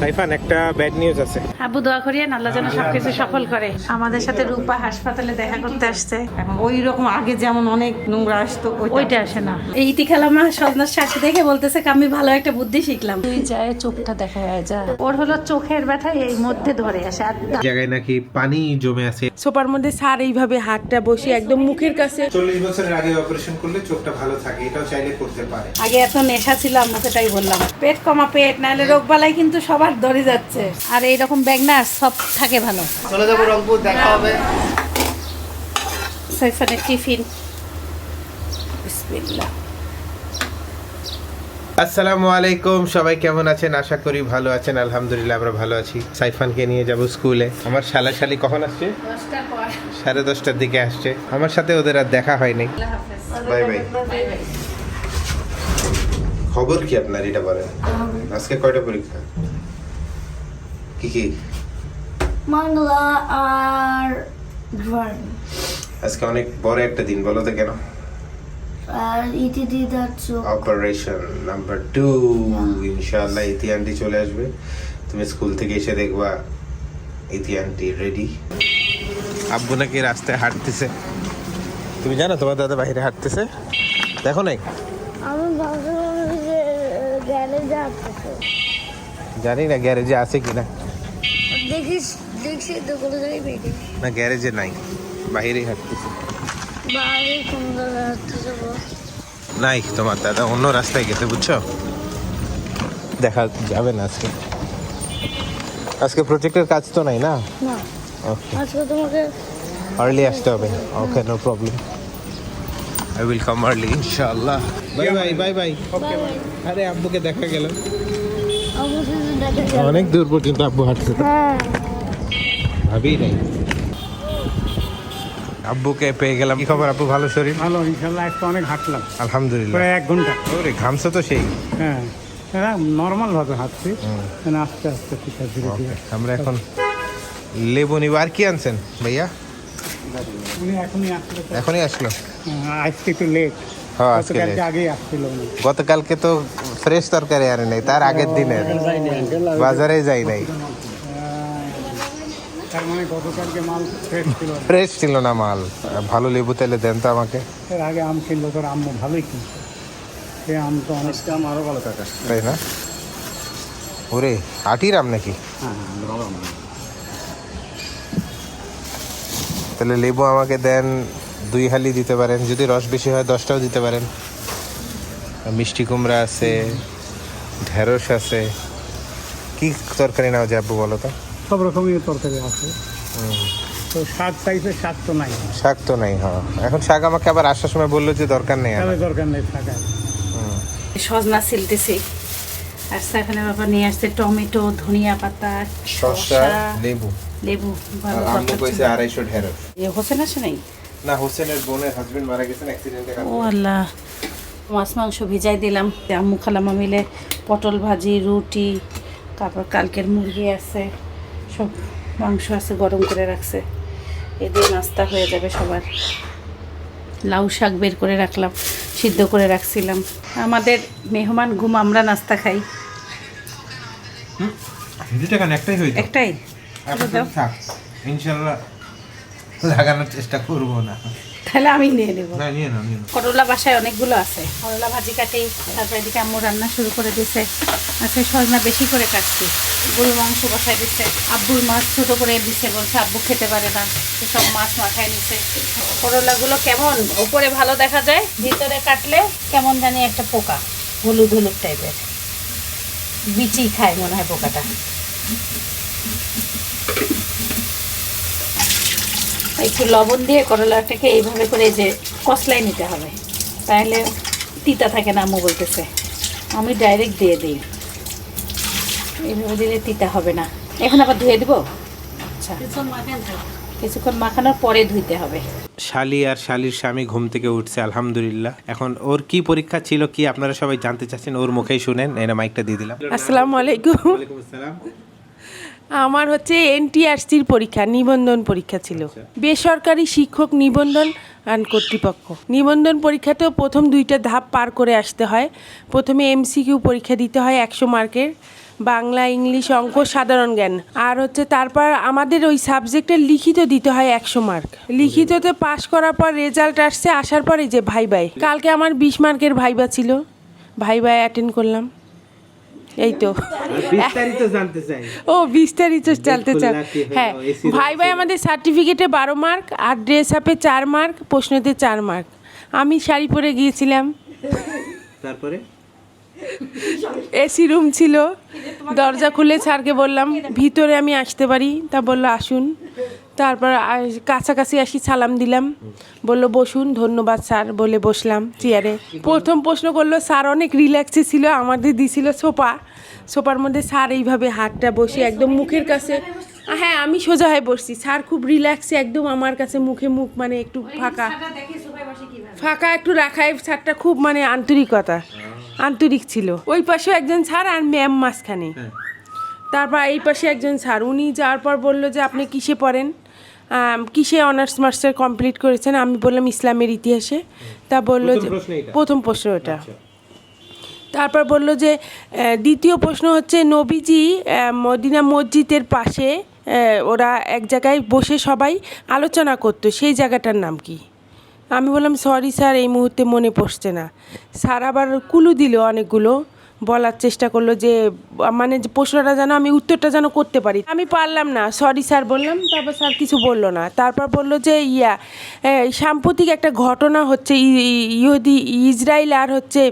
সাইফান একটা bad news আছে। আব্বু দোয়া করিয়েন আল্লাহ যেন সবকিছু সফল করে। আমাদের সাথে রূপা হাসপাতালে দেখা করতে আসছে। এখন ওই রকম আগে যেমন অনেক নোংরা আসতো ওইটা। আসে না। এই ইতি খালামা সজনার সাথে দেখে বলতেছে আমি ভালো একটা বুদ্ধি শিখলাম। তুই যায় চোখটা দেখা যায় ওর হলো চোখের ব্যথা এই মধ্যে ধরে আসে আর জায়গায় নাকি পানি জমে আছে। সোপার মধ্যে স্যার এইভাবে হাতটা বসে একদম মুখের কাছে। চল্লিশ বছরের আগে অপারেশন করলে চোখটা ভালো থাকে এটাও চাইলে করতে পারে। আগে এত নেশা ছিল আমাকে তাই বললাম। পেট কমা পেট নাহলে রোগ বালাই কিন্তু সবার ধরে যাচ্ছে। আর এইরকম ব্যাগ না সব থাকে ভালো। চলে যাব রংপুর দেখা হবে। টিফিন। বিসমিল্লাহ। আসসালামু আলাইকুম সবাই কেমন আছেন? আশা করি ভালো আছেন আলহামদুলিল্লাহ আমরা ভালো আছি। সাইফানকে নিয়ে যাব স্কুলে। আমার শালা শালি কখন আসছে? সাড়ে দশটার দিকে আসছে। আমার সাথে ওদের আর দেখা হয়নি বাই বাই। খবর কি আপনার এটা বলেন? আজকে কয়টা পরীক্ষা? কি কি? বাংলা আর ড্রয়িং আজকে অনেক বড় একটা দিন বলো তো কেন? আর ইতি দিদার চোখ অপারেশন নাম্বার টু ইনশাআল্লাহ ইতি আন্টি চলে আসবে। তুমি স্কুল থেকে এসে দেখবা ইতি আন্টি রেডি আব্বু নাকি রাস্তায় হাঁটতেছে। তুমি জানো তোমার দাদা বাইরে হাঁটতেছে? দেখো নাই? জানি না গ্যারেজে আছে কিনা। দেখিস দেখছি তো কোনো জায়গায় পেয়ে না গ্যারেজে নাই বাইরেই হাঁটতেছে বাইরে কোন জায়গায় নাই তোমার দাদা অন্য রাস্তায় গেছে বুঝছ দেখা যাবে না আজকে আজকে প্রজেক্টের কাজ তো নাই না ওকে আজকে তোমাকে আর্লি আসতে হবে okay no problem I will come early ইনশাআল্লাহ bye bye bye bye okay আরে আব্বুকে দেখা গেল অনেক দূর পর্যন্ত আব্বু হাঁটছে হ্যাঁ। ভাবি নাই। আব্বুকে পেয়ে গেলাম। কি খবর আব্বু ভালো শরীর? ভালো ইনশাল্লাহ একটু অনেক হাঁটলাম। আলহামদুলিল্লাহ। প্রায় এক ঘণ্টা। ওরে ঘামছো তো সেই। হ্যাঁ। হ্যাঁ নর্মাল ভাবে হাঁটছি মানে আস্তে আস্তে ঠিক আছে আমরা এখন লেবু নিব। আর কি আনছেন ভাইয়া? উনি এখনই আসলে এখনই আসলো? আহ, আজকে একটু লেট হ্যাঁ গতকালকে late। আগেই আসছিল গতকালকে তো ফ্রেশ তরকারি আনে নাই তার আগের দিনের। বাজারে যাই নাই। তার মানে গতকালকে মাল ফ্রেশ ছিল। না। ফ্রেশ ছিল না মাল। ভালো লেবু তেলে দেন তো আমাকে। এর আগে আম কিনলো তোর আম্মু ভালোই কিনছে। সে আম তো অনেক আম আরও ভালো কাকা। তাই না? ওরে আটির আম নাকি? হ্যাঁ আম। তাহলে লেবু আমাকে দেন দুই হালি দিতে পারেন যদি রস বেশি হয় দশটাও দিতে পারেন। মিষ্টি কুমড়া আছে ঢেঁড়স আছে। কি তরকারি নাও যাব বলো তো? সব রকমই তরকারি আছে। তো শাক চাইছে শাক তো নাই। শাক তো নাই হ্যাঁ। এখন শাক আমাকে আবার আসার সময় বলল যে দরকার নেই দরকার নেই শাক সজনা ছিলতেছি। আর সাইফানের বাবা নিয়ে আসছে টমেটো ধনিয়া পাতা শসা লেবু। লেবু ভালো কইছে ছিল। আড়াইশো ঢেঁড়স। এ হোসেন আসে নাই? না হোসেনের বোনের হাজবেন্ড মারা গেছেন অ্যাক্সিডেন্টে ও আল্লাহ। মাছ মাংস ভিজাই দিলাম আম্মু খালামা মিলে পটল ভাজি রুটি তারপর কালকের মুরগি আছে সব মাংস আছে গরম করে রাখছে। এদের নাস্তা হয়ে যাবে সবার। লাউ শাক বের করে রাখলাম সিদ্ধ করে রাখছিলাম। আমাদের মেহমান ঘুম আমরা নাস্তা খাই। একটাই একটাই। ইনশাল্লাহ লাগানোর চেষ্টা করব না। তাহলে আমি নিয়ে নেব। না নিয়ে নাও নিয়ে নাও। করলা বাসায় অনেকগুলো আছে। করলা ভাজি কাটি তারপর এদিকে আম্মু রান্না শুরু করে দিছে আজকে সজনা বেশি করে কাটছি। গরু মাংস বসাই দিছে আব্বুর মাছ ছোট করে দিছে বলছে আব্বু খেতে পারে না। সব মাছ মাখায় নিছে। করলাগুলো কেমন? উপরে ভালো দেখা যায় ভিতরে কাটলে কেমন জানি একটা পোকা। হলুদ হলুদ টাইপের। বিচি খায় মনে হয় পোকাটা। একটু লবণ দিয়ে করলাটাকে এইভাবে করে যে কসলাই নিতে হবে। তাহলে তিতা থাকে না আম্মু বলতেছে। আমি ডাইরেক্ট দিয়ে দিই। এইভাবে দিলে তিতা হবে না। এখন আবার ধুয়ে দেবো? আচ্ছা। কিছুক্ষণ মাখানোর পরে ধুইতে হবে। শালি আর শালির স্বামী ঘুম থেকে উঠছে আলহামদুলিল্লাহ। এখন ওর কি পরীক্ষা ছিল কি আপনারা সবাই জানতে চাচ্ছেন ওর মুখেই শুনেন। এনে মাইকটা দিয়ে দিলাম। আসসালামু আলাইকুম। ওয়ালাইকুম আসসালাম। আমার হচ্ছে এনটিআরসির পরীক্ষা নিবন্ধন পরীক্ষা ছিল। বেসরকারি শিক্ষক নিবন্ধন কর্তৃপক্ষ। নিবন্ধন পরীক্ষাতেও প্রথম দুইটা ধাপ পার করে আসতে হয়। প্রথমে এমসিকিউ পরীক্ষা দিতে হয় একশো মার্কের বাংলা ইংলিশ অঙ্ক সাধারণ জ্ঞান। আর হচ্ছে তারপর আমাদের ওই সাবজেক্টের লিখিত দিতে হয় একশো মার্ক। লিখিততে পাশ করার পর রেজাল্ট আসছে আসার পরে যে ভাই ভাই কালকে আমার বিশ মার্কের ভাইবা ছিল। ভাই ভাই অ্যাটেন্ড করলাম। এই তো। ও বিস্তারিত চালতে চান? হ্যাঁ ভাই ভাই আমাদের সার্টিফিকেটে বারো মার্ক আর ড্রেস আপে চার মার্ক প্রশ্নতে চার মার্ক আমি শাড়ি পরে গিয়েছিলাম। তারপরে? এসি রুম ছিল। দরজা খুলে স্যারকে বললাম ভিতরে আমি আসতে পারি। তা বলল আসুন। তারপর কাছাকাছি আসি সালাম দিলাম। বলল বসুন। ধন্যবাদ স্যার বলে বসলাম চেয়ারে প্রথম প্রশ্ন করল স্যার অনেক রিল্যাক্সে ছিল আমাদের দিছিল সোফা। সোফার মধ্যে স্যার এইভাবে হাতটা বসে একদম মুখের কাছে হ্যাঁ আমি সোজা হয়ে বসছি। স্যার খুব রিল্যাক্সে একদম আমার কাছে মুখে মুখ মানে একটু ফাঁকা। ফাঁকা একটু রাখায় স্যারটা খুব মানে আন্তরিকতা আন্তরিক ছিল। ওই পাশেও একজন স্যার আর ম্যাম মাঝখানে। তারপর এই পাশে একজন স্যার। উনি যাওয়ার পর বলল যে আপনি কিসে পড়েন? কিসে অনার্স মাস্টার কমপ্লিট করেছেন? আমি বললাম ইসলামের ইতিহাসে। তা বলল যে প্রথম প্রশ্ন ওটা তারপর বলল যে দ্বিতীয় প্রশ্ন হচ্ছে, নবীজি মদিনা মসজিদের পাশে ওরা এক জায়গায় বসে সবাই আলোচনা করতো। সেই জায়গাটার নাম কি? আমি বললাম, সরি স্যার, এই মুহূর্তে মনে পড়ছে না। স্যার আবার কুলু দিল অনেকগুলো। বলার চেষ্টা করল যে মানে যে প্রশ্নটা যেন আমি উত্তরটা যেন করতে পারি। আমি পারলাম না সরি স্যার বললাম তারপর স্যার কিছু বলল না। তারপর বলল যে ইয়া সাম্প্রতিক একটা ঘটনা হচ্ছে ইহুদি ইসরায়েল আর হচ্ছে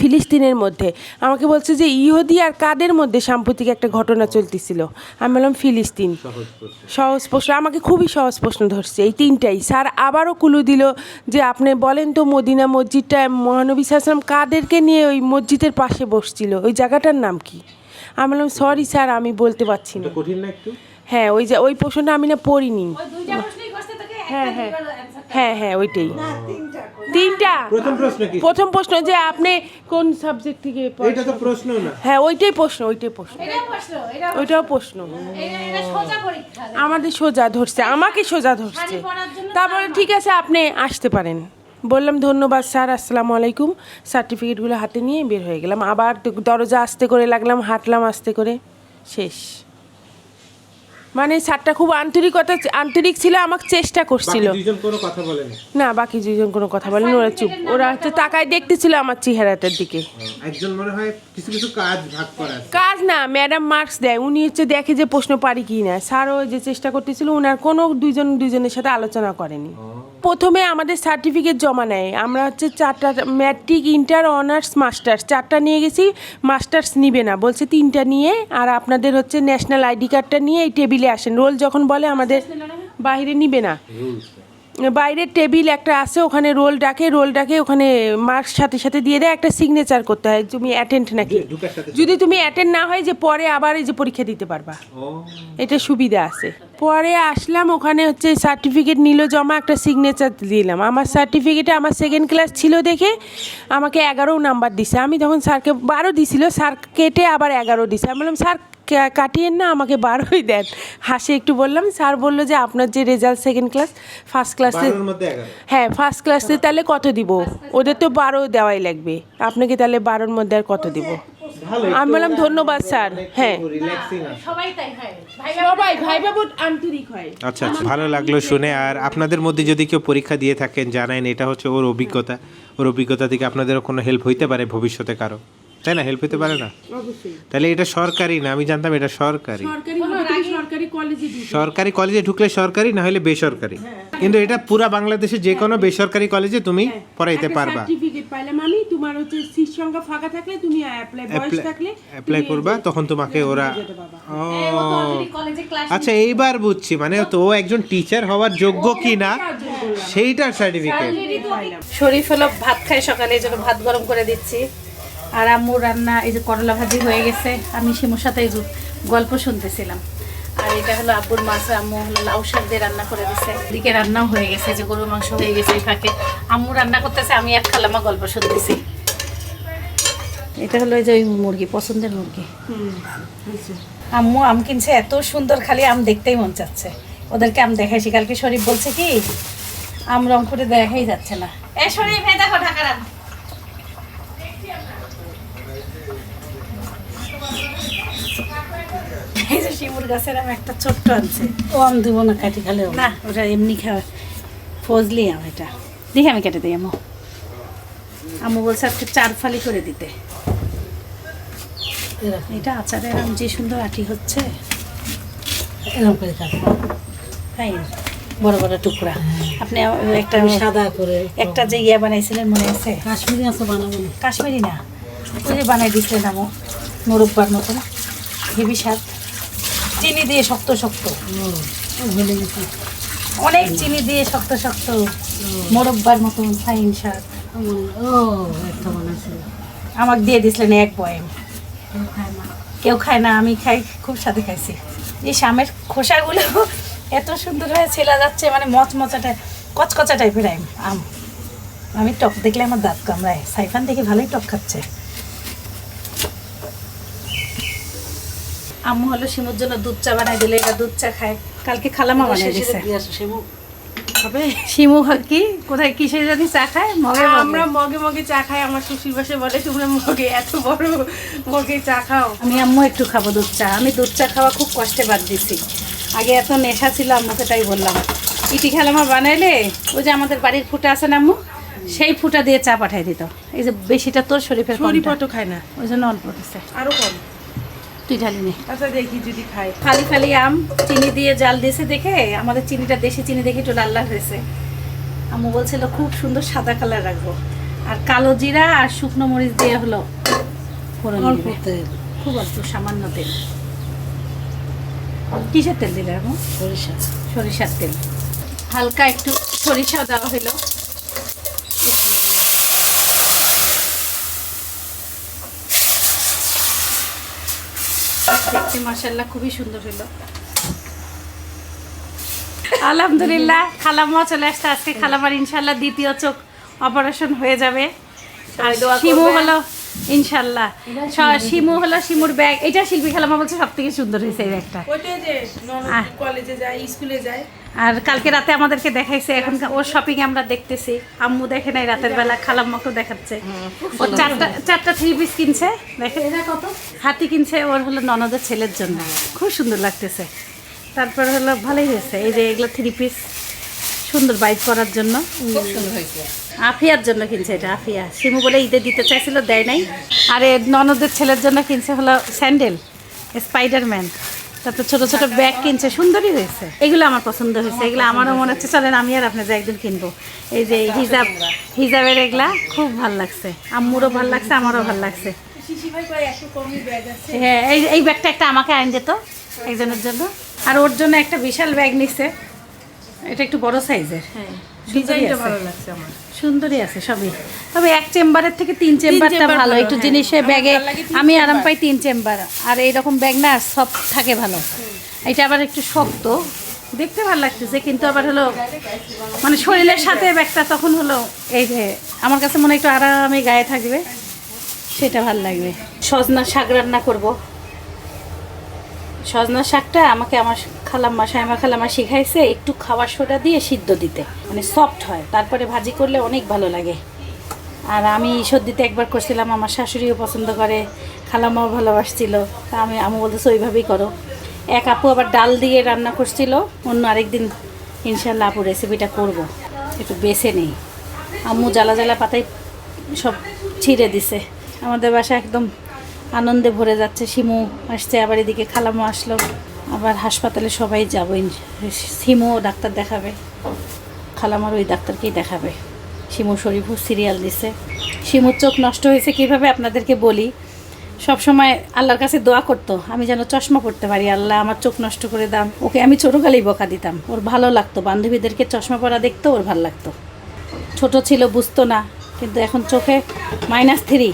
ফিলিস্তিনের মধ্যে। আমাকে বলছে যে ইহুদি আর কাদের মধ্যে সাম্প্রতিক একটা ঘটনা চলতেছিল? আমি বললাম ফিলিস্তিন। সহজ প্রশ্ন। আমাকে খুবই সহজ প্রশ্ন ধরছে এই তিনটাই। স্যার আবারও কুলু দিল যে আপনি বলেন তো মদিনা মসজিদটা মহানবী সাল্লাম কাদেরকে নিয়ে ওই মসজিদের পাশে বসছিল। ওই জায়গাটার নাম কি? আমি বললাম সরি স্যার আমি বলতে পারছি না। কঠিন না একটু? হ্যাঁ ওই যে ওই প্রশ্নটা আমি না পড়িনি। হ্যাঁ হ্যাঁ। হ্যাঁ হ্যাঁ ওইটাই। তিনটা প্রথম প্রশ্ন কি? প্রথম প্রশ্ন যে আপনি কোন সাবজেক্ট থেকে এটা তো প্রশ্ন না। হ্যাঁ ওইটাই প্রশ্ন ওইটাই প্রশ্ন। ওইটাও প্রশ্ন। আমাদের সোজা ধরছে আমাকে সোজা ধরছে। তারপরে ঠিক আছে আপনি আসতে পারেন। বললাম ধন্যবাদ স্যার আসসালামু আলাইকুম। সার্টিফিকেটগুলো হাতে নিয়ে বের হয়ে গেলাম। আবার দরজা আস্তে করে লাগলাম হাঁটলাম আস্তে করে। শেষ। মানে স্যারটা খুব আন্তরিকতা আন্তরিক ছিল আমাকে চেষ্টা করছিল। না বাকি দুজন কোনো কথা বলেনি ওরা চুপ। ওরা হচ্ছে তাকায় দেখতেছিল আমার চেহারাটার দিকে। একজন মনে হয় কিছু কিছু কাজ ভাগ করা কাজ না ম্যাডাম মার্কস দেয়। উনি হচ্ছে দেখে যে প্রশ্ন পারি কি না। স্যারও যে চেষ্টা করতেছিল ওনার কোনো দুইজন দুইজনের সাথে আলোচনা করেনি। প্রথমে আমাদের সার্টিফিকেট জমা নেয়। আমরা হচ্ছে চারটা ম্যাট্রিক ইন্টার অনার্স মাস্টার্স চারটা নিয়ে গেছি মাস্টার্স নিবে না। বলছে তিনটা নিয়ে আর আপনাদের হচ্ছে ন্যাশনাল আইডি কার্ডটা নিয়ে এই টেবিলে আসেন। রোল যখন বলে আমাদের বাইরে নিবে না। বাইরের টেবিল একটা আছে ওখানে রোল ডাকে রোল ডাকে ওখানে মার্কস সাথে সাথে দিয়ে দেয় একটা সিগনেচার করতে হয় তুমি অ্যাটেন্ড নাকি? যদি তুমি অ্যাটেন্ড না হয় যে পরে আবার এই যে পরীক্ষা দিতে পারবা। এটা সুবিধা আছে। পরে আসলাম ওখানে হচ্ছে সার্টিফিকেট নিল জমা একটা সিগনেচার দিলাম। আমার সার্টিফিকেটে আমার সেকেন্ড ক্লাস ছিল দেখে আমাকে এগারো নাম্বার দিছে। আমি তখন স্যারকে বারো দিছিল স্যার কেটে আবার এগারো দিছে। আমি বললাম স্যার কাটিয়েন না আমাকে বারোই দেন। হাসি একটু বললাম স্যার বলল যে আপনার যে রেজাল্ট সেকেন্ড ক্লাস ফার্স্ট ক্লাসে হ্যাঁ ফার্স্ট ক্লাসে তাহলে কত দিব? ওদের তো বারো দেওয়াই লাগবে। আপনাকে তাহলে বারোর মধ্যে আর কত দিব? আমি বললাম ধন্যবাদ স্যার। হ্যাঁ। সবাই ভাই বাবু আন্তরিক হয়। আচ্ছা আচ্ছা ভালো লাগল শুনে। আর আপনাদের মধ্যে যদি কেউ পরীক্ষা দিয়ে থাকেন জানেন এটা হচ্ছে ওর অভিজ্ঞতা। ওর অভিজ্ঞতা থেকে আপনাদেরও কোনো হেল্প হইতে পারে ভবিষ্যতে কারও? তাই না? হেল্প হতে পারে না? অবশ্যই। তাহলে এটা সরকারি না? আমি জানতাম এটা সরকারি। সরকারি হলে সরকারি কলেজে সরকারি কলেজে ঢুকলে সরকারি না হলে বেসরকারি। কিন্তু এটা পুরা বাংলাদেশে যে কোনো বেসরকারি কলেজে তুমি পড়াইতে পারবা। সার্টিফিকেট পাইলাম আমি তোমার হচ্ছে সিট সংখ্যা ফাঁকা থাকলে তুমি অ্যাপ্লাই বয়স থাকলে অ্যাপ্লাই করবা তখন তোমাকে ওরা ও। আচ্ছা এইবার বুঝছি মানে তো ও একজন টিচার হওয়ার যোগ্য কি না সেইটার সার্টিফিকেট শরীফ হলো ভাত খায় সকালে এই জন্য ভাত গরম করে দিচ্ছি। আর আম্মুর রান্না এই যে করলা ভাজি হয়ে গেছে। আমি শিমুর সাথে এই গল্প শুনতেছিলাম। আর এটা হলো আব্বুর মাছ আম্মু হলো লাউ শাক দিয়ে রান্না করে দিচ্ছে এদিকে রান্নাও হয়ে গেছে যে গরুর মাংস হয়ে গেছে এই ফাঁকে। আম্মু রান্না করতেছে আমি এক খালামা গল্প শুনতেছি। এটা হলো এই যে ওই মুরগি পছন্দের মুরগি। আম্মু আম কিনছে এত সুন্দর খালি আম দেখতেই মন চাচ্ছে। ওদেরকে আম দেখাইছি কালকে শরীফ বলছে কি আম রং করে দেখাই যাচ্ছে না। এ শরীফ এই দেখো ঢাকার আম। শিমুর গাছের আম একটা ছোট্ট আনছে। ও আম দিব না কাটি খালে না ওটা এমনি খাওয়া ফজলি আম এটা। দেখি আমি কেটে দিই আমু। আমু বলছে আজকে চার ফালি করে দিতে। এটা আচারের আম যে সুন্দর আটি হচ্ছে। এরকম করে কাটবো। ফাইন বড় বড় টুকরা। আপনি একটা সাদা করে একটা যে ইয়ে বানাইছিলেন মনে আছে? কাশ্মীরি আছে বানাবো না। কাশ্মীরি না? ওই যে বানাই দিছিলেন আমু মোরব্বার মতন। হেভি স্বাদ। চিনি দিয়ে শক্ত শক্ত। অনেক চিনি দিয়ে শক্ত শক্ত। মোরব্বার মতন ফাইন আমার- ও আমাকে দিয়ে দিছিলেন এক বয়েম কেউ খায় না, আমি খাই, খুব সাথে খাইছি। এই শামের খোসাগুলো এত সুন্দর হয়ে ছেলা যাচ্ছে মানে মচমচাটা, কচকচা টাইপের আম। আমি টক দেখলে আমার দাঁত কামড়ায়। সাইফান দেখে ভালোই টক খাচ্ছে। আম্মু হলো শিমুর জন্য দুধ চা বানাই দিলে এটা দুধ চা খায়। কালকে খালামা বানাই দিছে। শিমু কি? কোথায় কিসে জানি চা খায়? মগে। আমরা মগে মগে চা খাই আমার শ্বশুর বাসে বলে তোমরা মগে এত বড় মগে চা খাও। আমি আম্মু একটু খাব দুধ চা। আমি দুধ চা খাওয়া খুব কষ্টে বাদ দিছি। আগে এত নেশা ছিল আম্মুকে তাই বললাম ইটি খেলামা বানাইলে ওই যে আমাদের বাড়ির ফুটা আছে না আম্মু সেই ফুটা দিয়ে চা পাঠাই দিত। এই যে বেশিটা তোর শরীফের শরীর কমটা। খায় না। ওই জন্য অল্প আরও কম। তুই ঢালি নে। আচ্ছা দেখি যদি খায় খালি খালি আম চিনি দিয়ে জাল দিয়েছে দেখে আমাদের চিনিটা দেশি চিনি দেখে একটু লাল লাল হয়েছে। আম্মু বলছিল খুব সুন্দর সাদা কালার রাখব। আর কালো জিরা আর শুকনো মরিচ দিয়ে হলো অল্প তেল। খুব অল্প সামান্য তেল। কিসের তেল দিলে এখন সরিষা সরিষার তেল। হালকা একটু সরিষা দেওয়া হলো। দেখতে মাসাল্লাহ খুবই সুন্দর হলো। আলহামদুলিল্লাহ খালাম্মা চলে আসছে আজকে খালামার ইনশাল্লাহ দ্বিতীয় চোখ অপারেশন হয়ে যাবে। আর শিমু হলো ইনশাল্লাহ শিমু। হলো শিমুর ব্যাগ এটা শিল্পী খালামা বলছে সব থেকে সুন্দর হয়েছে এই ব্যাগটা। কলেজে যায় স্কুলে যায়। আর কালকে রাতে আমাদেরকে দেখাইছে এখন ওর শপিং আমরা দেখতেছি। আম্মু দেখে নাই রাতের বেলা খালাম্মাকেও দেখাচ্ছে। ওর চারটা চারটা থ্রি পিস কিনছে দেখে কত? হাতি কিনছে ওর হলো ননদের ছেলের জন্য। খুব সুন্দর লাগতেছে। তারপর হলো ভালোই হয়েছে এই যে এগুলো থ্রি পিস সুন্দর বাইক করার জন্য। আফিয়ার জন্য কিনছে এটা আফিয়া। শিমু বলে ঈদে দিতে চাইছিল দেয় নাই। আর এ ননদের ছেলের জন্য কিনছে হলো স্যান্ডেল স্পাইডারম্যান তারপর ছোট ছোট ব্যাগ কিনছে সুন্দরই হয়েছে। এগুলো আমার পছন্দ হয়েছে এগুলো আমারও মনে হচ্ছে চলেন আমি আর আপনাদের একদিন কিনবো। এই যে হিজাব হিজাবের এগুলা খুব ভালো লাগছে। আম্মুরও ভালো লাগছে আমারও ভালো লাগছে। হ্যাঁ এই এই ব্যাগটা একটা আমাকে আইন দিত একজনের জন্য। আর ওর জন্য একটা বিশাল ব্যাগ নিচ্ছে এটা একটু বড় সাইজের ডিজাইনটা ভালো লাগছে আমার। সুন্দরই আছে সবই। তবে এক চেম্বারের থেকে তিন চেম্বারটা ভালো একটু হ্যাঁ। জিনিসে ব্যাগে আমি আরাম পাই তিন চেম্বার। আর এইরকম ব্যাগ না সব থাকে ভালো। এটা আবার একটু শক্ত। দেখতে ভালো লাগতেছে কিন্তু আবার হলো মানে শরীরের সাথে ব্যাগটা তখন হলো এই যে আমার কাছে মনে হয় একটু আরামে গায়ে থাকবে সেটা ভালো লাগবে। সজনা শাক রান্না করব। সজনা শাকটা আমাকে আমার খালাম খালাম্মা, সাইমা খালাম্মা শিখাইছে একটু খাবার সোডা দিয়ে সিদ্ধ দিতে। মানে সফট হয়, তারপরে ভাজি করলে অনেক ভালো লাগে। আর আমি সর্দিতে একবার করছিলাম, আমার শাশুড়িও পছন্দ করে, খালাম্মাও ভালোবাসছিল, তা আমি আমি বলতেছি, ওইভাবেই করো। এক আপু আবার ডাল দিয়ে রান্না করছিল, অন্য আরেকদিন ইনশাল্লাহ আপু রেসিপিটা করব। একটু বেছে নেই। আম্মু জ্বালা জ্বালা পাতায় সব ছিঁড়ে দিছে। আমাদের বাসা একদম আনন্দে ভরে যাচ্ছে, শিমু আসছে, আবার এদিকে খালামু আসলো, আবার হাসপাতালে সবাই যাব শিমুও ডাক্তার দেখাবে, খালামার ওই ডাক্তারকেই দেখাবে। শিমু শরীফও সিরিয়াল দিছে। শিমুর চোখ নষ্ট হয়েছে কীভাবে আপনাদেরকে বলি? সব সময় আল্লাহর কাছে দোয়া করতো, আমি যেন চশমা পড়তে পারি, আল্লাহ আমার চোখ নষ্ট করে দাম। ওকে আমি ছোটোকালেই বকা দিতাম, ওর ভালো লাগতো, বান্ধবীদেরকে চশমা পরা দেখতো, ওর ভালো লাগতো। ছোট ছিল, বুঝতো না, কিন্তু এখন চোখে মাইনাস থ্রি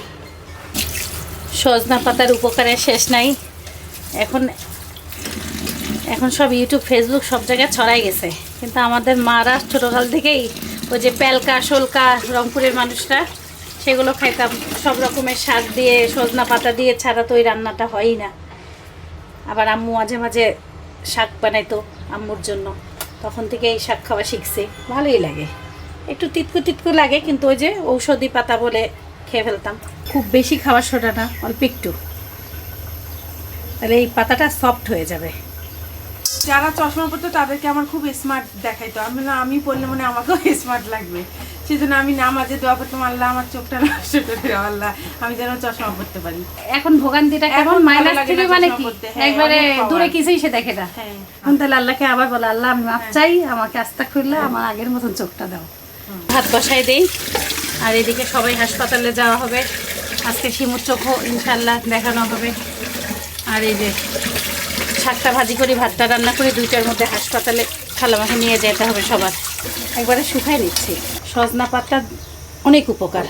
সজনা পাতার উপকারের শেষ নাই। এখন এখন সব ইউটিউব ফেসবুক সব জায়গায় ছড়াই গেছে। কিন্তু আমাদের মারা ছোটোকাল থেকেই ওই যে প্যালকা, শোলকা, রংপুরের মানুষরা, সেগুলো খাইতাম। সব রকমের শাক দিয়ে, সজনা পাতা দিয়ে ছাড়া তো ওই রান্নাটা হয়ই না। আবার আম্মু মাঝে মাঝে শাক বানাইতো আম্মুর জন্য। তখন থেকে এই শাক খাওয়া শিখছি। ভালোই লাগে। একটু তিতকু তিতকু লাগে, কিন্তু ওই যে ঔষধি পাতা বলে খেয়ে ফেলতাম। খুব বেশি খাওয়ার সোটা না অল্প একটু। তাহলে এই পাতাটা সফট হয়ে যাবে। যারা চশমা পরতো তাদেরকে আমার খুব স্মার্ট দেখাইতো। আমি না আমি পরলে মনে আমাকেও স্মার্ট লাগবে। সেই জন্য আমি নামাজে দোয়া করতাম আল্লাহ আমার চোখটা নষ্ট করে আল্লাহ আমি যেন চশমা পরতে পারি। এখন ভোগান্তিটা এখন মাইনাস থেকে মানে কি? হ্যাঁ, একবারে। দূরে কিছুই সে দেখে না। হ্যাঁ। এখন তাহলে আল্লাহকে আবার বলে আল্লাহ আমি মাপ চাই আমাকে আস্তা খুললে আমার আগের মতন চোখটা দাও। ভাত বসাই দেই। আর এদিকে সবাই হাসপাতালে যাওয়া হবে। আজকে শিমুর চোখও ইনশাল্লাহ দেখানো হবে। আর এই যে শাকটা ভাজি করি ভাতটা রান্না করি দুইটার মধ্যে হাসপাতালে খালামাকে নিয়ে যেতে হবে সবার। একবারে শুকাই নিচ্ছি। সজনা পাতা অনেক উপকার।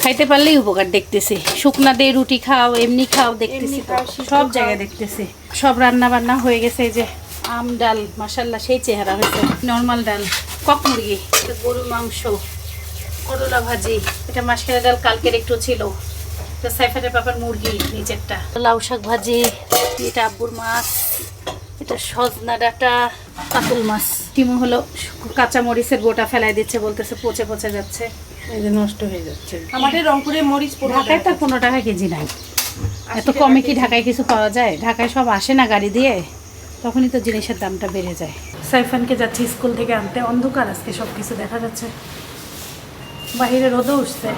খাইতে পারলেই উপকার দেখতেছি। শুকনা দিয়ে রুটি খাও এমনি খাও দেখতেছি সব জায়গায় দেখতেছি। সব রান্না বান্না হয়ে গেছে এই যে আম ডাল মাসাল্লাহ সেই চেহারা হয়েছে। নর্মাল ডাল কক মুরগি গরুর মাংস। করলা ভাজি। এটা মাসকালের ডাল কালকের একটু ছিল। এটা সাইফারের পাপার মুরগি নিচেরটা লাউ শাক ভাজি এটা আব্বুর মাছ এটা সজনা ডাটা কাতল মাছ। টিমু হলো কাঁচা মরিচের গোটা ফেলাই দিচ্ছে বলতেছে পচে পচে যাচ্ছে। এই যে নষ্ট হয়ে যাচ্ছে। আমাদের রংপুরে মরিচ ঢাকায় তো পনেরো টাকা কেজি নাই। এত কমে কি ঢাকায় কিছু পাওয়া যায়? ঢাকায় সব আসে না গাড়ি দিয়ে তখনই তো জিনিসের দামটা বেড়ে যায়। সাইফানকে যাচ্ছি স্কুল থেকে আনতে। অন্ধকার আজকে সব কিছু দেখা যাচ্ছে। বাহিরে রোদও উঠছে।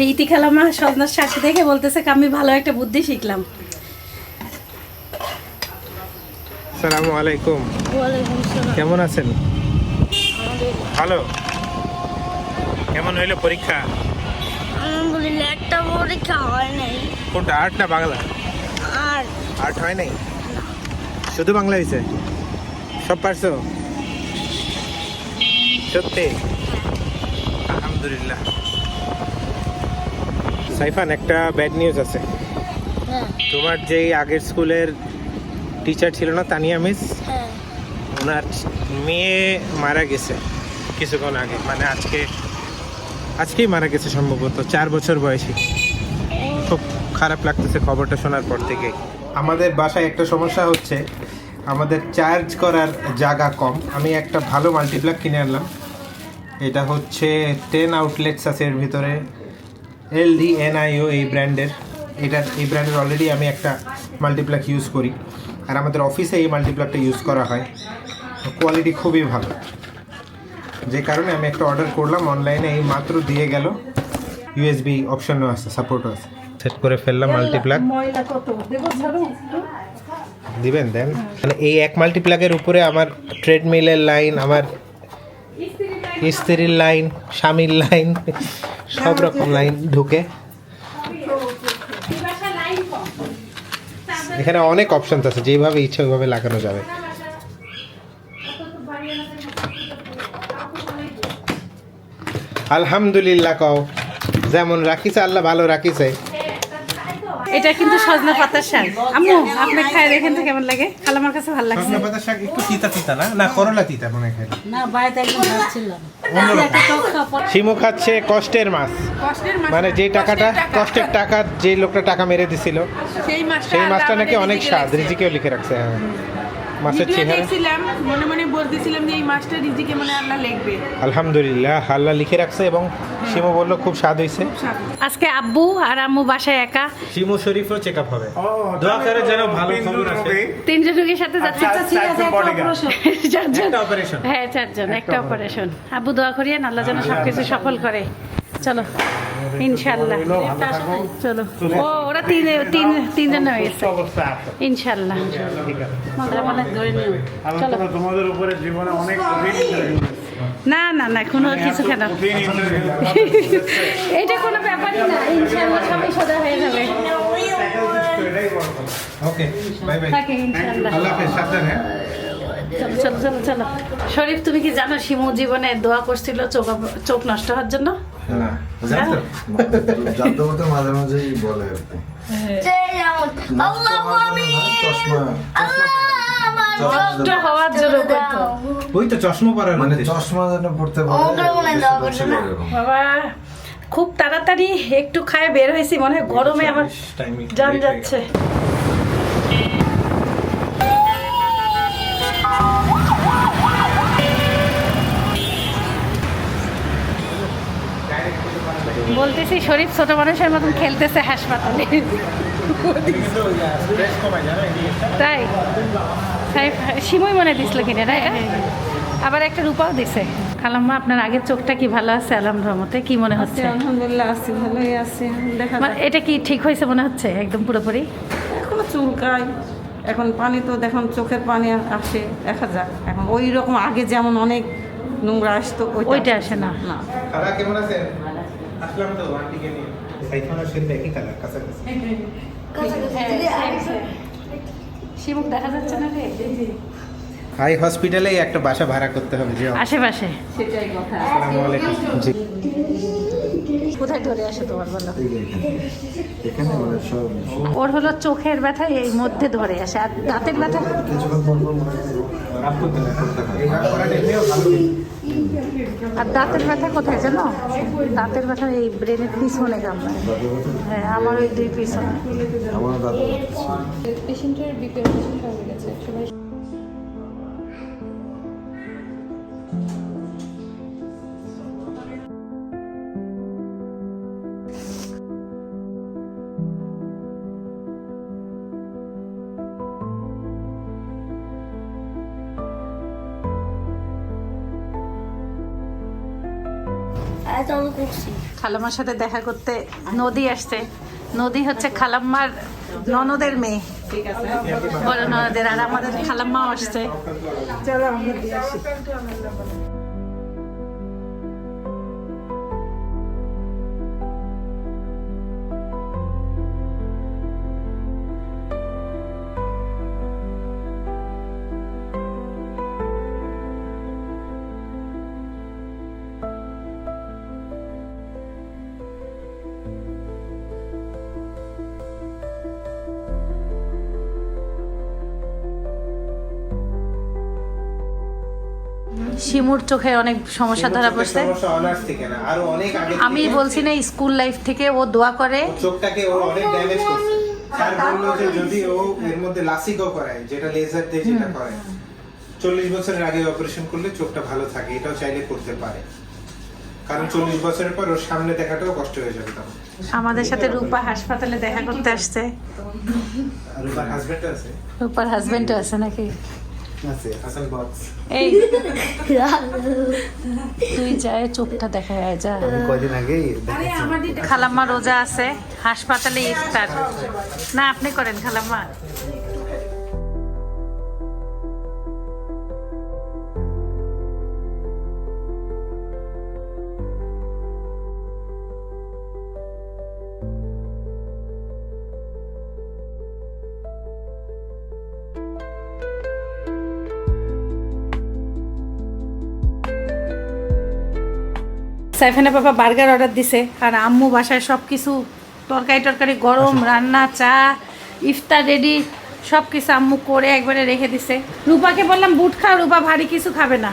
এই ইতি খালামা সজনার শাক দেখে বলতেছে আমি ভালো একটা বুদ্ধি শিখলাম। সালামু আলাইকুম। কেমন আছেন? ভালো। কেমন হইল পরীক্ষা? আলহামদুলিল্লাহ একটা পরীক্ষা হয় নাই। কোনটা আর্ট না বাংলা? আর আর্ট হয় নাই? শুধু বাংলা হয়েছে? সব পারছ? সত্যি? আলহামদুলিল্লাহ। সাইফান একটা ব্যাড নিউজ আছে। হ্যাঁ। তোমার যেই আগের স্কুলের টিচার ছিল না তানিয়া মিস? হ্যাঁ। ওনার মেয়ে মারা গেছে কিছুক্ষণ আগে। মানে আজকে আজকেই মারা গেছে সম্ভবত চার বছর বয়সী। খুব খারাপ লাগতেছে খবরটা শোনার পর থেকে আমাদের বাসায় একটা সমস্যা হচ্ছে, আমাদের চার্জ করার জায়গা কম। আমি একটা ভালো মাল্টিপ্লাক কিনে আনলাম। এটা হচ্ছে টেন আউটলেটস আছে এর ভিতরে। এল ডি এন এনআইও এই ব্র্যান্ডের এটা, এই ব্র্যান্ডের অলরেডি আমি একটা মাল্টিপ্লাক ইউজ করি। আর আমাদের অফিসে এই মাল্টিপ্লাকটা ইউজ করা হয়। কোয়ালিটি খুবই ভালো। যে কারণে আমি একটা অর্ডার করলাম অনলাইনে এই মাত্র দিয়ে গেল। ইউএসবি অপশনও আছে সাপোর্টও আছে। সেট করে ফেললাম মাল্টিপ্লাক দিবেন দেন? মানে এই এক মাল্টিপ্লাকের উপরে আমার ট্রেডমিলের লাইন আমার ইস্ত্রির লাইন স্বামীর লাইন সব রকম লাইন ঢুকে। এখানে অনেক অপশন আছে যেভাবে ইচ্ছে ওইভাবে লাগানো যাবে। আলহামদুলিল্লাহ কও। যেমন রাখিছে আল্লাহ ভালো রাখিছে। এটা কিন্তু সজনা পাতার শাক। আম্মু আপনি খায় দেখেন তো কেমন লাগে? খালামার কাছে ভালো লাগছে। সজনা পাতার শাক একটু তিতা তিতা না? না করলা তিতা মনে খাই না বাইতে একদম খাওয়া শিমু খাচ্ছে কষ্টের মাছ। কষ্টের মাছ মানে যে টাকাটা কষ্টের টাকা যে লোকটা টাকা মেরে দিছিল সেই মাছটা সেই মাছটা নাকি অনেক স্বাদ। রিজিকেও লিখে রাখছে হ্যাঁ। মাছের চেহারা। দেখছিলাম মনে মনে বলতেছিলাম যে এই মাছটা রিজিকে মনে আল্লাহ লিখবে। আলহামদুলিল্লাহ আল্লাহ লিখে রাখছে এবং শিমু বলল খুব স্বাদ হয়েছে। আজকে আব্বু আর আম্মু বাসায় একা। শিমু শরীফও চেক আপ হবে দোয়া করে যেন ভালো খবর আসে। তিনজন রোগীর সাথে যাচ্ছে। চারজন। একটা অপারেশন হ্যাঁ চারজন একটা অপারেশন আব্বু দোয়া করিয়েন আল্লাহ যেন সবকিছু সফল করে। চলো। ইনশাল্লাহ। চলো। ও ওরা তিন তিন তিনজন হয়ে গেছে। ইনশাল্লাহ। মজা বলে ধরে নিও। চলো। তোমাদের উপরে জীবনে অনেক কঠিন interview দিয়েছে। না না না কোনো কিছু কেন এটা কোনো ব্যাপারই না। ইনশাল্লাহ সবাই সোজা হয়ে যাবে। ওকে বাই বাই থাকে ইনশাল্লাহ। আল্লাহ হাফেজ সাবধানে। হ্যাঁ? চলো চলো চলো চলো। শরীফ তুমি কি জানো শিমু জীবনে দোয়া করছিল চোখ চোখ নষ্ট হওয়ার জন্য? মাঝে মাঝেই বলে ওই তো চশমা মানে চশমা যেন পড়তে মনে হয়। বাবা খুব তাড়াতাড়ি একটু খায় বের হয়েছি মনে হয় গরমে আমার জান যাচ্ছে। বলতেছি শরীফ ছোট মানুষের মতন খেলতেছে হাসপাতালে। তাই? সিমুই মনে দিছিল কিনে না? এটা? আবার একটা রূপাও দিছে। খালাম্মা আপনার আগের চোখটা কি ভালো আছে আলহাম রহমতে? কি মনে হচ্ছে? আলহামদুলিল্লাহ আছি ভালোই আছি। দেখা মানে এটা কি ঠিক হয়েছে মনে হচ্ছে একদম পুরোপুরি? এখনও চুলকায়। এখন পানি তো দেখুন চোখের পানি আসে দেখা যাক। এখন ওই রকম আগে যেমন অনেক নোংরা আসতো ওইটা আসে না। না। কেমন আছেন? আসলাম তো আন্টিকে নিয়ে। সাইফান আর একই কালার কাছাকাছি শিমুখ দেখা যাচ্ছে না রে? হাই হসপিটালে একটা বাসা ভাড়া করতে হবে যে আশেপাশে। সেটাই কথা। আসসালামু আলাইকুম। জি। কোথায় ধরে আসে তোমার বলো? এখানে। মানে সব ওর হলো চোখের ব্যথা এই মধ্যে ধরে আসে। আর দাঁতের ব্যথা? কিছুক্ষণ পর পর মনে হয় আর দাঁতের ব্যথা কোথায় জানো? দাঁতের ব্যথা এই ব্রেনের পিছনে কামড়ায় হ্যাঁ আমার ওই দুই পিছনে। পেশেন্টের বিপি অপারেশন হয়ে গেছে। খালাম্মার সাথে দেখা করতে নদী আসছে। নদী হচ্ছে খালাম্মার ননদের মেয়ে। বড় ননদের আর আমাদের খালাম্মাও আসছে। শিমুর চোখে অনেক সমস্যা ধরা পড়ছে। আমি বলছি না স্কুল লাইফ থেকে ও দোয়া করে। চোখটাকে ও অনেক ড্যামেজ করছে। স্যার বলল যে যদি ও এর মধ্যে লাসিকও করায় যেটা লেজার দিয়ে যেটা করায় চল্লিশ বছরের আগে অপারেশন করলে চোখটা ভালো থাকে এটাও চাইলে করতে পারে। কারণ চল্লিশ বছরের পর ওর সামনে দেখাটাও কষ্ট হয়ে যাবে তখন। আমাদের সাথে রূপা হাসপাতালে দেখা করতে আসছে। রূপার হাজবেন্ড আছে। রূপার হাজবেন্ডও আছে নাকি? এই। তুই যায় চোখটা দেখা যায় যা। কয়দিন আগেই খালাম্মা রোজা আছে হাসপাতালে ইফতার। না আপনি করেন খালাম্মা। সাইফানা বাবা বার্গার অর্ডার দিছে আর আম্মু বাসায় সব কিছু তরকারি টরকারি গরম রান্না চা ইফতার রেডি সব কিছু আম্মু করে একবারে রেখে দিছে। রূপাকে বললাম বুট খাও রূপা ভারী কিছু খাবে না।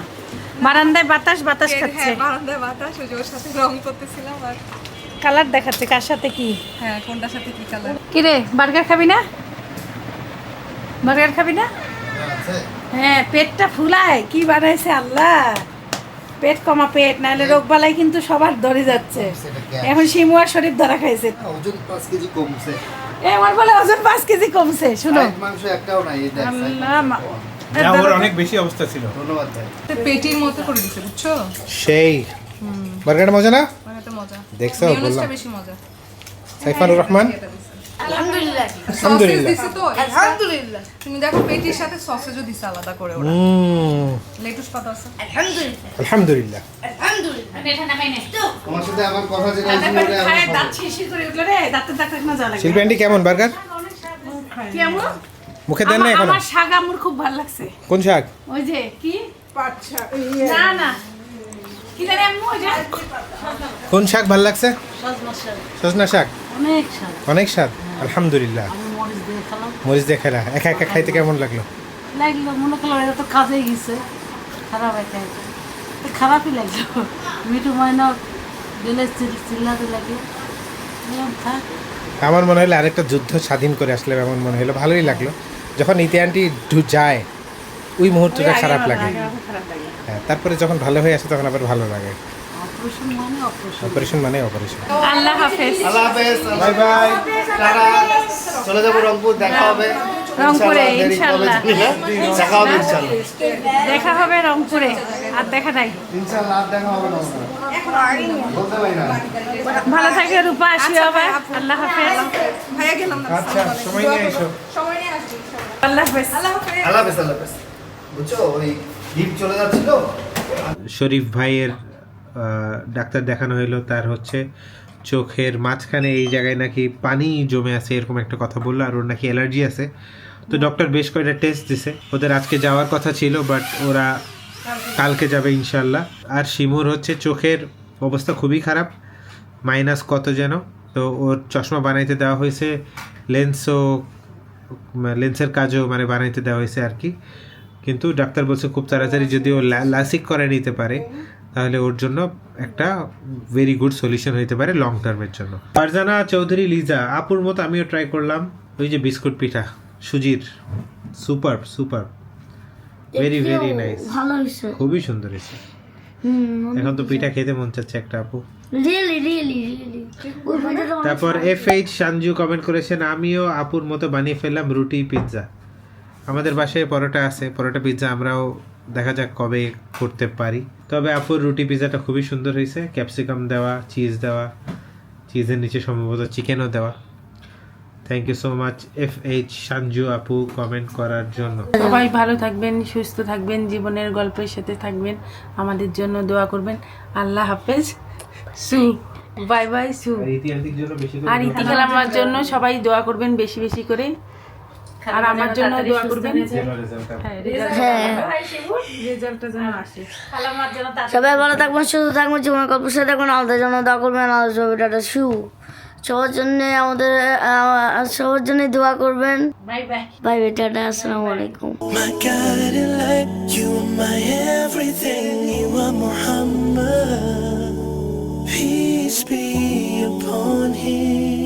বারান্দায় বাতাস বাতাস খাচ্ছে। হ্যাঁ বারান্দায় বাতাস ওই ওর সাথে রং করতেছিলাম আর কালার দেখাচ্ছে কার সাথে কি? হ্যাঁ কোনটার সাথে কি কালার কিরে বার্গার খাবি না? বার্গার খাবি না? হ্যাঁ পেটটা ফুলায় কি বানাইছে আল্লাহ? পেট কমা পেট নাহলে রোগ বালাই কিন্তু সবার ধরে যাচ্ছে। এখন শিমু আর শরীফ ধরা খাইছে। ওজন পাঁচ কেজি কমছে। এ আমার বলে ওজন পাঁচ কেজি কমছে শুনো। মাংস একটাও নাই এই দেখ আল্লাহ ওর অনেক বেশি অবস্থা ছিল। ধন্যবাদ ভাই। পেটির মতো করে দিছে বুঝছ? সেই। বার্গারটা মজা না? মজা। দেখছ বললাম। বেশি মজা। সাইফানুর রহমান। আলহামদুলিল্লাহ। আলহামদুলিল্লাহ। দিছে তো আলহামদুলিল্লাহ। তুমি দেখো পেটির সাথে সসেজও দিছে আলাদা করে ওরা। লেটুস পাতা আছে। আলহামদুলিল্লাহ। আলহামদুলিল্লাহ। আলহামদুলিল্লাহ। তোমার সাথে আমার কথা যেটা দাঁতের ছিল বাড়ি ওটা খায়, আমার দাঁত শিরশির করে উঠল রে, দাঁতের ডাক্তার না যাওয়া শিল্পী আন্টি কেমন বার্গার? কেমন? মুখে দেন না আমার- আমার শাক আম্মুর খুব ভালো লাগছে। কোন শাক? ওই যে কি? না না কি জানি আম্মু ওই যে কোন শাক ভালো লাগছে? সজনা শাক। অনেক স্বাদ আলহামদুলিল্লাহ। মরিচ দিয়ে খেলা। একা একা খাইতে কেমন লাগল? লাগল মনে করলাম এটা তো কাজে গেছে। খারাপ একা একা। খারাপই লাগল। মিঠু ময়না গেলে চিল্লাতে লাগে। আমার মনে হলো আরেকটা যুদ্ধ স্বাধীন করে আসলে এমন মনে হলো। ভালোই লাগল। যখন ইতি আন্টি ঢু- যায় ওই মুহূর্তটা খারাপ লাগে। হ্যাঁ তারপরে যখন ভালো হয়ে আসে তখন আবার ভালো লাগে। অপারেশন মানে অপারেশন মানে অপারেশন আল্লাহ হাফেজ। আল্লাহ হাফেজ বাই বাই। টাটা চলে যাব রংপুর দেখা হবে। রংপুরে, ইনশাআল্লাহ, ইনশাআল্লাহ। না। দেখা হবে ইনশাল্লাহ দেখা হবে রংপুরে আর দেখা নাই। ইনশাল্লাহ আর দেখা হবে না বলতে পারি না। ভালো থাকে রূপা আসি হবে আল্লাহ হাফেজ। ভাইয়া গেলাম না। আচ্ছা সময় নিয়ে এসো। সময় নিয়ে আসছি আল্লাহ হাফেজ। আল্লাহ হাফেজ। আল্লাহ হাফেজ আল্লাহ হাফেজ। বুঝছ? ওই লিফট চলে যাচ্ছিল। শরীফ ভাইয়ের ডাক্তার দেখানো হলো তার হচ্ছে চোখের মাঝখানে এই জায়গায় নাকি পানি জমে আছে, এরকম একটা কথা বলল, আর ওর নাকি অ্যালার্জি আছে। তো ডক্টর বেশ কয়েকটা টেস্ট দিছে। ওদের আজকে যাওয়ার কথা ছিল বাট ওরা কালকে যাবে ইনশাল্লাহ আর শিমুর হচ্ছে চোখের অবস্থা খুবই খারাপ মাইনাস কত যেন। তো ওর চশমা বানাইতে দেওয়া হয়েছে লেন্সও লেন্সের কাজও মানে বানাইতে দেওয়া হয়েছে আর কি। কিন্তু ডাক্তার বলছে খুব তাড়াতাড়ি যদি ও লাসিক করে নিতে পারে তাহলে ওর জন্য একটা ভেরি গুড সলিউশন হইতে পারে লং টার্মের জন্য। ফারজানা চৌধুরী লিজা আপুর মতো আমিও ট্রাই করলাম। ওই যে বিস্কুট পিঠা সুজির super super very very nice খুবই সুন্দর হয়েছে। হুম এখন তো পিঠা খেতে মন চাচ্ছে একটা আপু। তারপর এফ এইচ সানজু কমেন্ট করেছেন আমিও আপুর মতো বানিয়ে ফেললাম রুটি পিৎজা আমাদের বাসায় পরোটা আছে পরোটা পিৎজা আমরাও দেখা যাক কবে করতে পারি। তবে আপুর রুটি পিৎজাটা খুবই সুন্দর হয়েছে ক্যাপসিকাম দেওয়া চিজ দেওয়া চিজের নিচে সম্ভবত চিকেনও দেওয়া। Thank you so much F H Sanju আপু কমেন্ট করার জন্য। সবাই ভালো থাকবেন সুস্থ থাকবেন জীবনের গল্পের সাথে থাকবেন আমাদের জন্য দোয়া করবেন। আল্লাহ হাফেজ। সু বাই বাই সু। আর ইতি খেলামার জন্য সবাই দোয়া করবেন বেশি বেশি করে। আর আমার জন্য দোয়া করবেন হ্যাঁ সবাই ভালো থাকবেন সুস্থ থাকবেন জীবনের গল্প সাথে থাকবেন আমাদের জন্য দোয়া করবেন আমাদের ছবিটা শু সবার জন্য আমাদের সবার জন্য দোয়া করবেন। Bye bye. Bye bye tata আসসালামু আলাইকুম. Peace be upon him.